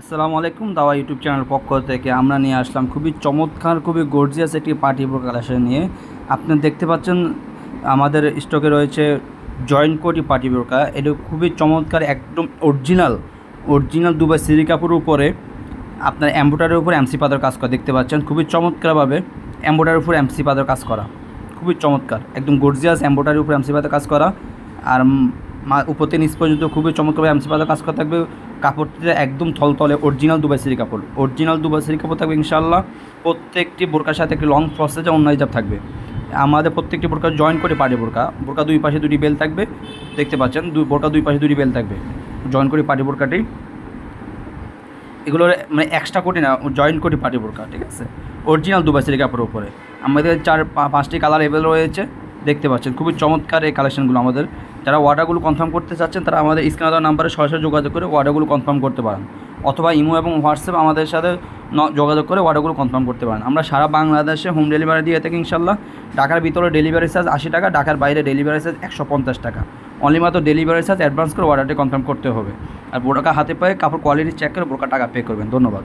আসসালামু আলাইকুম দাওয়া ইউটিউব চ্যানেল পক্ষ থেকে আমরা নিয়ে আসলাম খুবই চমৎকার, খুবই গর্জিয়াস একটি পার্টি প্রো কালেকশন নিয়ে। আপনি দেখতে পাচ্ছেন আমাদের স্টকে রয়েছে জয়েন্ট কোটি পার্টি বোরকা। এটা খুবই চমৎকার, একদম অরিজিনাল অরিজিনাল দুবাই সিরি কাপড়ের উপরে। আপনার অ্যাম্বোটারের উপর এমসি পাতার কাজ করা, দেখতে পাচ্ছেন? খুবই চমৎকারভাবে অ্যাম্বোটারের উপর এমসি পাতার কাজ করা। খুবই চমৎকার, একদম গর্জিয়াস অ্যাম্বোটারির উপর এমসি পাতার কাজ করা। আর উপর থেকে নিচ পর্যন্ত খুবই চমৎকারভাবে এমসি পাতার কাজ করা থাকবে। কাপড়টিতে একদম থলথলে অরিজিনাল দুবাই সিরি কাপড়। অরিজিনাল দুবাই সিরি কাপড় থাকবে ইনশাল্লাহ প্রত্যেকটি বোরকার সাথে একটি লং প্রসেসে অন্য হিজাব থাকবে। আমাদের প্রত্যেকটি বোরকা জয়েন করে পাটি বোরকা। বোরকা দুই পাশে দুটি বেল থাকবে। দেখতে পাচ্ছেন দুই বোরকা দুই পাশে দুটি বেল থাকবে। জয়েন করে পাটি বোরকাটি। এগুলোর মানে এক্সট্রা কোটি না জয়েন্ট কোটি পাটি বোরকা, ঠিক আছে? অরিজিনাল দুবাই সিলি কাপড়ের উপরে। আমাদের চার পাঁচটি কালার এভেল রয়েছে। দেখতে পাচ্ছেন। খুবই চমৎকার এই কালেকশনগুলো আমাদের। যারা অর্ডারগুলো কনফার্ম করতে চাচ্ছেন, তারা আমাদের স্ক্রিনে দেওয়া নাম্বারে সরাসরি যোগাযোগ করে অর্ডারগুলো কনফার্ম করতে পারেন। অথবা ইমো এবং হোয়াটসঅ্যাপ আমাদের সাথে যোগাযোগ করে অর্ডারগুলো কনফার্ম করতে পারেন। আমরা সারা বাংলাদেশে হোম ডেলিভারি দিয়ে থাকি ইনশাল্লাহ ঢাকার ভিতরে ডেলিভারি চার্জ আশি টাকা, ঢাকার বাইরে ডেলিভারি চার্জ একশো পঞ্চাশ টাকা। অনলি মাত্র ডেলিভারি চার্জ অ্যাডভান্স করে অর্ডারটি কনফার্ম করতে হবে। আর বোরকা হাতে পায়ে কাপড় কোয়ালিটি চেক করে বোরকা টাকা পে করবেন। ধন্যবাদ।